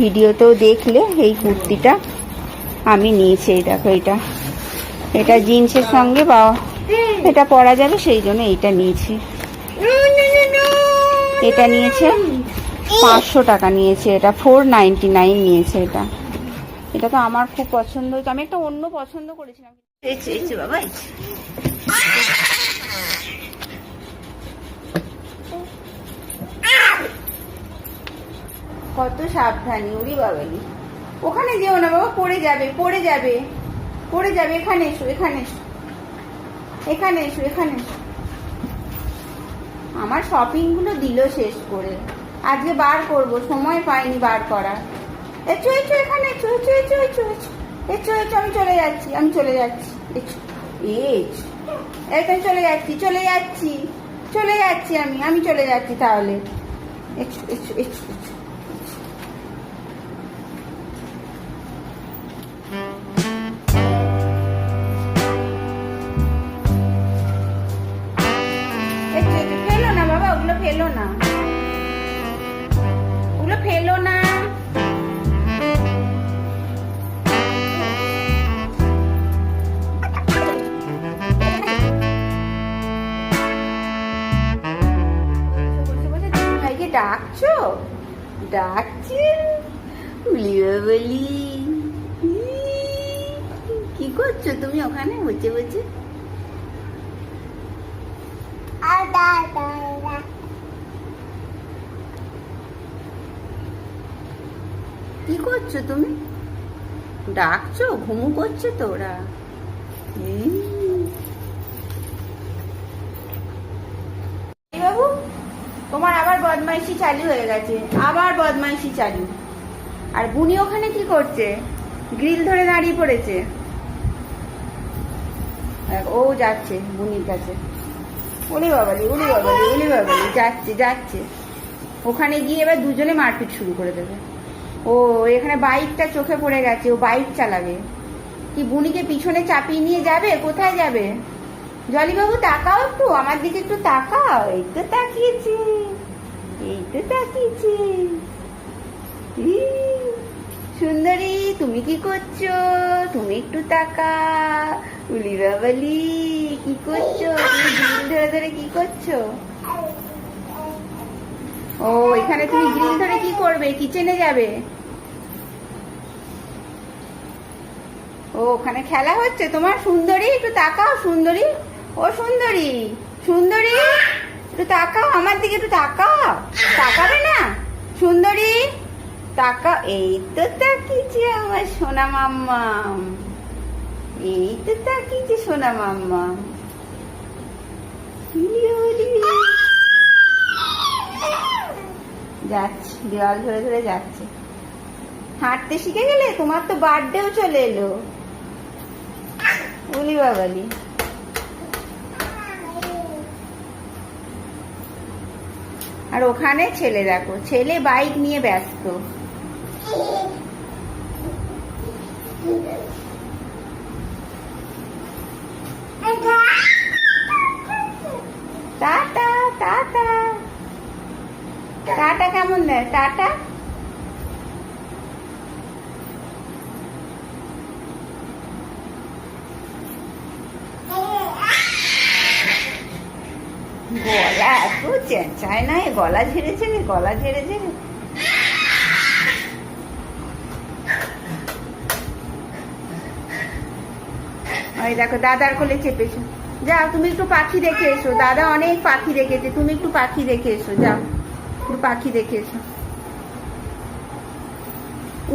ভিডিওতেও দেখলে এই কুর্তিটা। আমি নিয়েছি, এই দেখো এটা। এটা জিন্সের সঙ্গে বা এটা পরা যাবে, সেই জন্য এইটা নিয়েছি। এটা নিয়েছে পাঁচশো টাকা নিয়েছে এটা ফোর নাইনটি নাইন নিয়েছে এটা। এটা তো আমার খুব পছন্দ হয়েছে। আমি একটা অন্য পছন্দ করেছিলাম। বাবা। কত সাবধানী উড়ি বাবালি ওখানে যেও না বাবা, পড়ে যাবে পড়ে যাবে। পড়ে যাবে, এখানে এসো এখানে এসো। এখানে এসো এখানে এসো। আমার শপিংগুলো দিল শেষ করে। আজকে বার করব, সময় পাইনি বার করা এচো এচো এখানে এচো এচো এচো এচো এচো এচো আমি চলে যাচ্ছি, আমি চলে যাচ্ছি। এচ এখানে চলে যাচ্ছি চলে যাচ্ছি চলে যাচ্ছি আমি আমি চলে যাচ্ছি তাহলে। এচো এচো এচো এচো ডাকছে। বলি কি করছ তুমি ওখানে? বসে বসে কি করছ তুমি? ডাকছো? ঘুমু করছে তো ওরা হুম। এই বাবু তোমার আবার বদমাইশি চালু হয়ে গেছে। আবার বদমাইশি চালু। আর বুনি ওখানে কি করছে? গ্রিল ধরে দাঁড়িয়ে পড়েছে। ও যাচ্ছে বুনির কাছে। উলি বাবালি উলি বাবালি উলি বাবালি, যাচ্ছে যাচ্ছে। ওখানে গিয়ে এবার দুজনে মারপিট শুরু করে দেবে। ও, এখানে বাইকটা চোখে পড়ে গেছে, ও বাইক চালাবে। কি বুনিকে পিছনে চাপিয়ে নিয়ে যাবে? কোথায় যাবে? জলিবাবু, তাকাও একটু, আমার দিকে একটু তাকাও এই তো তাকিয়েছে। এই তো তাকিয়েছে সুন্দরী, তুমি কি করছ? তুমি একটু তাকা উলি বাবালি কি করছ? গ্রিল ধরে ধরে কি করছ? ও, এখানে তুমি গ্রিল ধরে কি করবে? কিচেনে যাবে। ও, ওখানে খেলা হচ্ছে? তোমার সুন্দরী, একটু তাকাও সুন্দরী। ও সুন্দরী সুন্দরী। একটু তাকাও, আমার দিকে একটু তাকাও। তাকাবে না? সুন্দরী তাকা এই তো তাকিয়েছে আমার সোনা মাম্মা এই তো তাকিয়েছে সোনা মাম্মা যাচ্ছে, দেওয়াল ধরে ধরে যাচ্ছে। হাঁটতে শিখে গেলে তোমার তো বার্থডেও চলে এলো। বলি বাবালি। আর ওখানে ছেলে দেখো ছেলে বাইক নিয়ে ব্যস্ত। Tata tata. টাটা কেমন দেয়? টাটা গলা চেঁচায় না গলা ঝেড়েছে গলা ঝেড়েছে ওই দেখো, দাদার কোলে চেপেছো। যাও, তুমি একটু পাখি দেখে এসো। দাদা অনেক পাখি দেখেছে। তুমি একটু পাখি দেখে এসো। যাও, একটু পাখি দেখে এসো।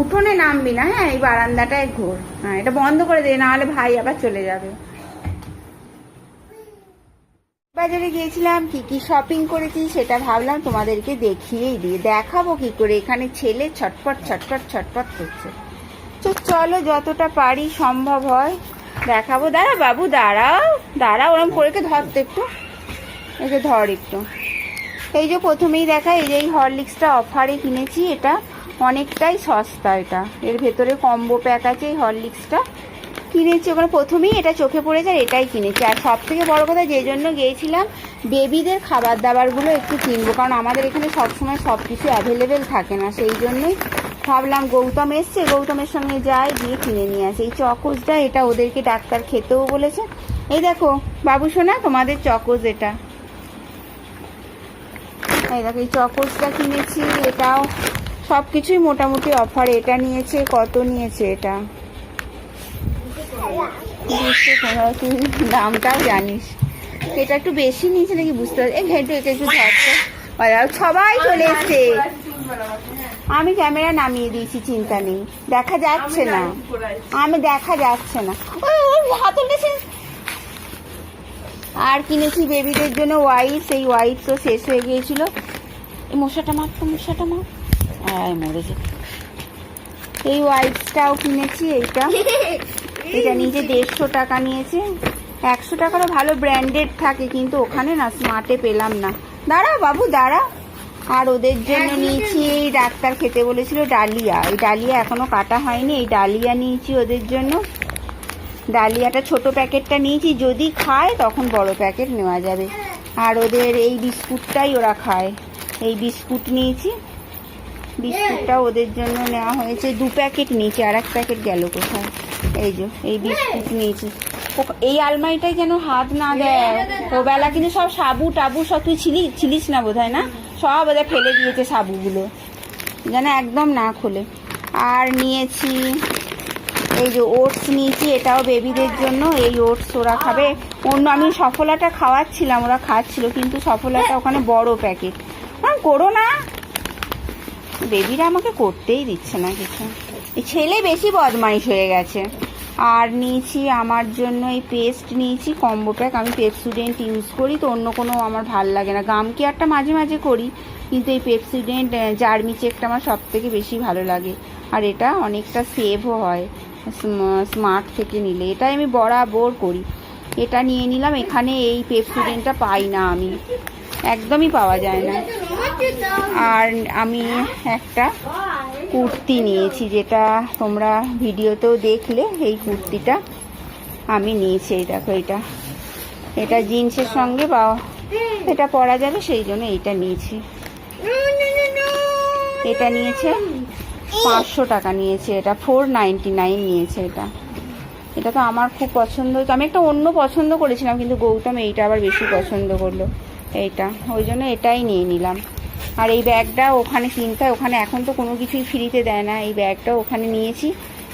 উঠোনে নামবি না হ্যাঁ? এই বারান্দাটায় ঘোর। হ্যাঁ এটা বন্ধ করে দে নাহলে ভাই আবার চলে যাবে। বাজারে গিয়েছিলাম, কি কি শপিং করেছি সেটা ভাবলাম তোমাদেরকে দেখিয়েই দিয়ে দেখাবো কি করে এখানে ছেলে ছটপট ছটপট ছটপট করছে। তো চলো যতটা পারি সম্ভব হয়, দেখাবো। দাঁড়া বাবু, দাঁড়াও দাঁড়া ওরম করে ধরতে একটু। একে ধর একটু। এই যে প্রথমেই দেখা, এই যে এই হরলিক্সটা অফারে কিনেছি, এটা অনেকটাই সস্তা এটা। এর ভেতরে কম্বো প্যাক আছে এই হরলিক্সটা। কিনেছি, ওখানে প্রথমেই এটা চোখে পড়ে যায়, এটাই কিনেছি। আর সব থেকে বড় কথা যে জন্য গিয়েছিলাম, বেবিদের খাবার দাবারগুলো একটু কিনবো, কারণ আমাদের এখানে সবসময় সব কিছু অ্যাভেলেবেল থাকে না সেই জন্যই ভাবলাম গৌতম এসছে, গৌতমের সঙ্গে যাই, গিয়ে কিনে নিয়ে আসে। এই চকোজটা এটা ওদেরকে ডাক্তার খেতেও বলেছে। এই দেখো, বাবু সোনা, তোমাদের চকোজ এটা। এই দেখো, এই চকোজটা কিনেছি, এটাও সব কিছুই মোটামুটি অফার এটা নিয়েছে, কত নিয়েছে এটা? দুশো পনেরো তুই দামটাও জানিস। এটা একটু বেশি নিয়েছে নাকি বুঝতে পারছি এই ঘেঁটু এটা একটু ধরছে সবাই চলে এসছে। আমি ক্যামেরা নামিয়ে দিয়েছি, চিন্তা নেই। দেখা যাচ্ছে না। আমি দেখা যাচ্ছে না। ওই আর কিনেছি বেবিদের জন্য ওয়াইপস এই ওয়াইপসও শেষ হয়ে গিয়েছিল। এই মশাটা মার তো, মশাটা মার। মরেছে এই ওয়াইপসটাও কিনেছি, এইটা। এটা নিজে দেড়শো টাকা নিয়েছে। একশো টাকারও ভালো ব্র্যান্ডেড থাকে কিন্তু ওখানে না স্মার্টে পেলাম না। দাঁড়া বাবু দাঁড়া। আর ওদের জন্য নিয়েছি এই ডাক্তার খেতে বলেছিল ডালিয়া। এই ডালিয়া এখনও কাটা হয়নি এই ডালিয়া নিয়েছি ওদের জন্য। ডালিয়াটা ছোট প্যাকেটটা নিয়েছি যদি খায় তখন বড় প্যাকেট নেওয়া যাবে। আর ওদের এই বিস্কুটটাই ওরা খায়। এই বিস্কুট নিয়েছি। বিস্কুটটা ওদের জন্য নেওয়া হয়েছে। দু প্যাকেট নিয়েছি আর এক প্যাকেট গেল কোথায়? এই যে, এই বিস্কুট নিয়েছি। এই আলমারিটায় যেন হাত না দেয়। ও বেলা কিন্তু সব সাবু টাবু সব তুই ছিলি, ছিলিস না বোধ না? সব ওদের ফেলে দিয়েছে সাবুগুলো। যেন একদম না খোলে। আর নিয়েছি এই যে ওটস নিয়েছি, এটাও বেবিদের জন্য। এই ওটস ওরা খাবে। অন্য, আমি সফলাটা খাওয়াচ্ছিলাম, ওরা খাচ্ছিল, কিন্তু সফলাটা ওখানে বড় প্যাকেট। করো না। বেবিরা আমাকে করতেই দিচ্ছে না কিছু। ছেলে বেশি বদমাইশ হয়ে গেছে। আর নিয়েছি, আমার জন্য এই পেস্ট নিয়েছি কম্বো প্যাক আমি পেপসুডেন্ট ইউজ করি, তো অন্য কোনো আমার ভালো লাগে না। গাম কেয়ারটা মাঝে মাঝে করি, কিন্তু এই পেপসুডেন্ট জার্মি চেকটা আমার সব থেকে বেশি ভালো লাগে। আর এটা অনেকটা সেভও হয় স্মার্ট থেকে নিলে। এটাই আমি বরাবর করি। এটা নিয়ে নিলাম, এখানে এই পেপসুডেন্টটা পাই না আমি। একদমই পাওয়া যায় না। আর আমি একটা কুর্তি নিয়েছি, যেটা তোমরা ভিডিওতেও দেখলে এই কুর্তিটা আমি নিয়েছি, এই দেখো এটা। এটা জিন্সের সঙ্গে বা এটা পরা যাবে, সেই জন্য এইটা নিয়েছি। এটা নিয়েছে পাঁচশো টাকা নিয়েছে এটা ফোর নাইনটি নাইন নিয়েছে এটা। এটা তো আমার খুব পছন্দ হয়েছে। আমি একটা অন্য পছন্দ করেছিলাম, কিন্তু গৌতম এইটা আবার বেশি পছন্দ করল। এইটা। ওই জন্য এটাই নিয়ে নিলাম। আর এই ব্যাগটা ওখানে কিনতে ওখানে এখন তো কোনো কিছুই ফ্রিতে দেয় না। এই ব্যাগটা ওখানে নিয়েছি,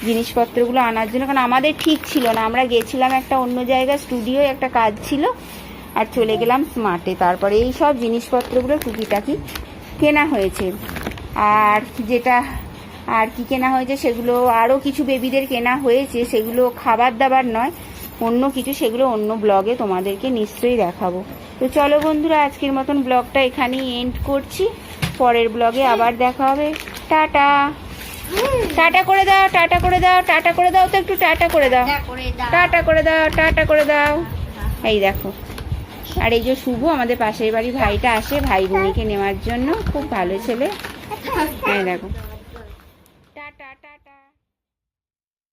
জিনিসপত্রগুলো আনার জন্য। কারণ আমাদের ঠিক ছিল না। আমরা গেছিলাম একটা অন্য জায়গায় স্টুডিও একটা কাজ ছিল আর চলে গেলাম স্মার্টে তারপরে এই সব জিনিসপত্রগুলো টুকিটাকি কেনা হয়েছে। আর যেটা আর কি কেনা হয়েছে সেগুলো আরও কিছু বেবিদের কেনা হয়েছে। সেগুলো খাবার দাবার নয়। অন্য কিছু সেগুলো অন্য ব্লগে তোমাদেরকে নিশ্চয়ই দেখাবো। তো চলো বন্ধুরা আজকের মতন ব্লগটা এখানেই এন্ড করছি। পরের ব্লগে আবার দেখা হবে। টাটা! টাটা করে দাও টাটা করে দাও টাটা করে দাও তো একটু টাটা করে দাও। টাটা করে দাও। টাটা করে দাও এই দেখো। আর এই যে শুভ আমাদের পাশের বাড়ি ভাইটা আসে ভাই বোনিকে নেওয়ার জন্য। খুব ভালো ছেলে। হ্যাঁ দেখো।